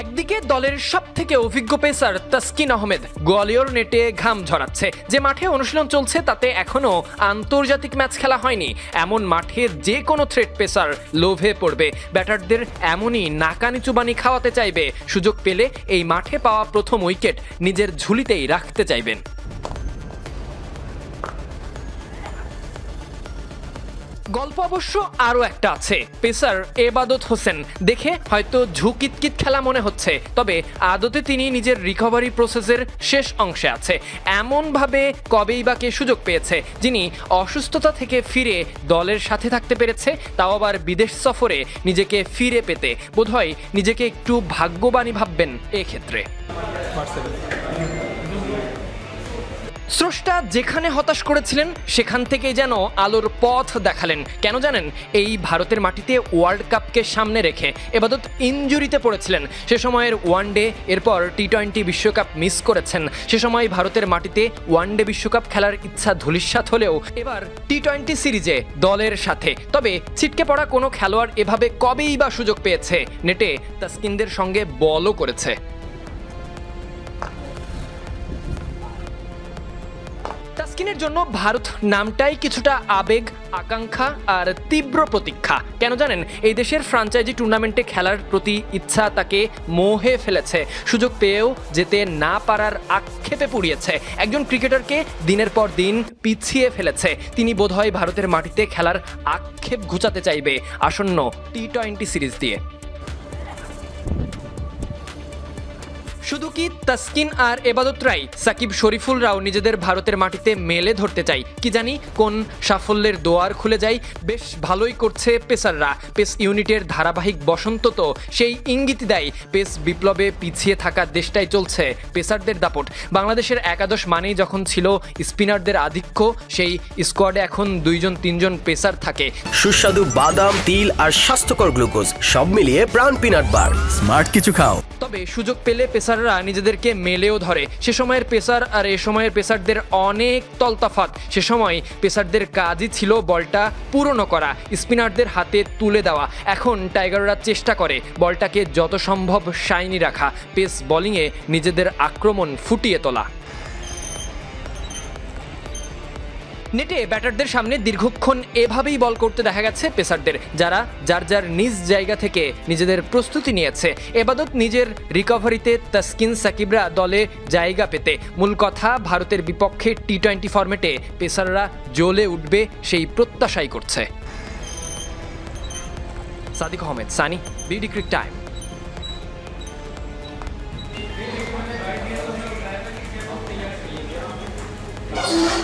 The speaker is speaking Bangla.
একদিকে দলের সব থেকে অভিজ্ঞ পেসার তাসকিন আহমেদ, গোয়ালিয়র নেটে ঘাম ঝরাচ্ছে। যে মাঠে অনুশীলন চলছে, তাতে এখনও আন্তর্জাতিক ম্যাচ খেলা হয়নি। এমন মাঠে যে কোনো থ্রেড পেসার লোভে পড়বে। ব্যাটারদের এমনই নাকানি চুবানি খাওয়াতে চাইবে। সুযোগ পেলে এই মাঠে পাওয়া প্রথম উইকেট নিজের ঝুলিতেই রাখতে চাইবেন। গল্প অবশ্য আরও একটা আছে। পেসার এবাদত হোসেন। দেখে হয়তো ঝুঁকিতকিত খেলা মনে হচ্ছে, তবে আদতে তিনি নিজের রিকভারি প্রসেসের শেষ অংশে আছে। এমনভাবে কবেই বা কে সুযোগ পেয়েছে, যিনি অসুস্থতা থেকে ফিরে দলের সাথে থাকতে পেরেছে, তাও আবার বিদেশ সফরে নিজেকে ফিরে পেতে। বোধহয় নিজেকে একটু ভাগ্যবানই ভাববেন এক্ষেত্রে। স্রষ্টা যেখানে হতাশ করেছিলেন, সেখান থেকেই যেন আলোর পথ দেখালেন। কেন জানেন? এই ভারতের মাটিতে ওয়ার্ল্ড কাপকে সামনে রেখে এবাদত ইনজুরিতে পড়েছিলেন। সে সময়ের ওয়ান ডে এরপর টি টোয়েন্টি বিশ্বকাপ মিস করেছেন। সে সময় ভারতের মাটিতে ওয়ান ডে বিশ্বকাপ খেলার ইচ্ছা ধূলিসাৎ হলেও এবার টি টোয়েন্টি সিরিজে দলের সাথে। তবে ছিটকে পড়া কোনো খেলোয়াড় এভাবে কবেই বা সুযোগ পেয়েছে? নেটে তাস্কিনদের সঙ্গে বলও করেছে। তাস্কিনের জন্য ভারত নামটাই কিছুটা আবেগ, আকাঙ্ক্ষা আর তীব্র প্রতীক্ষা। কেন জানেন? এই দেশের ফ্রাঞ্চাইজি টুর্নামেন্টে খেলার প্রতি ইচ্ছা তাকে মোহে ফেলেছে। সুযোগ পেয়েও যেতে না পারার আক্ষেপে পুড়িয়েছে। একজন ক্রিকেটারকে দিনের পর দিন পিছিয়ে ফেলেছে। তিনি বোধহয় ভারতের মাটিতে খেলার আক্ষেপ ঘুচাতে চাইবে আসন্ন টি টোয়েন্টি সিরিজ দিয়ে। শুধু কি তাসকিন আর এবাদত রাই সাকিব শরীফুলরাও নিজেদের ভারতের মাটিতে মেলে ধরতে চাই। কি জানি কোন সাফল্যের দোয়ার খুলে যায়। বেশ ভালোই করছে পেসাররা। পেস ইউনিটের ধারাবাহিক বসন্ত তো সেই ইঙ্গিত দেয়। পেস বিপ্লবে পিছিয়ে থাকা দেশটাই চলছে পেসারদের দাপট। বাংলাদেশের একাদশ মানেই যখন ছিল স্পিনারদের আধিক্য সেই স্কোয়াডে এখন দুইজন তিনজন পেসার থাকে। সুস্বাদু বাদাম তিল আর স্বাস্থ্যকর গ্লুকোজ সব মিলিয়ে প্রাণ পিনাট বার। স্মার্ট কিছু খাও। তবে সুযোগ পেলে পেসাররা নিজেদেরকে মেলেও ধরে। সে সময়ের পেসার আর এ সময়ের পেসারদের অনেক তলতাফাত। সে সময় পেসারদের কাজই ছিল বলটা পুরনো করা, স্পিনারদের হাতে তুলে দেওয়া। এখন টাইগাররা চেষ্টা করে বলটাকে যত সম্ভব শাইনি রাখা, পেস বলিংয়ে নিজেদের আক্রমণ ফুটিয়ে তোলা। নেটে ব্যাটারদের সামনে দীর্ঘক্ষণ এভাবেই বল করতে দেখা গেছে পেসারদের, যারা যার যার নিজ জায়গা থেকে নিজেদের প্রস্তুতি নিয়েছে। এবাদত নিজের রিকভারিতে তাসকিন সাকিবরা দলে জায়গা পেতে। মূল কথা, ভারতের বিপক্ষে টি টোয়েন্টি ফরম্যাটে পেসাররা জ্বলে উঠবে সেই প্রত্যাশাই করছে। Sadik Ahmed, Sunny, BD Cric Time.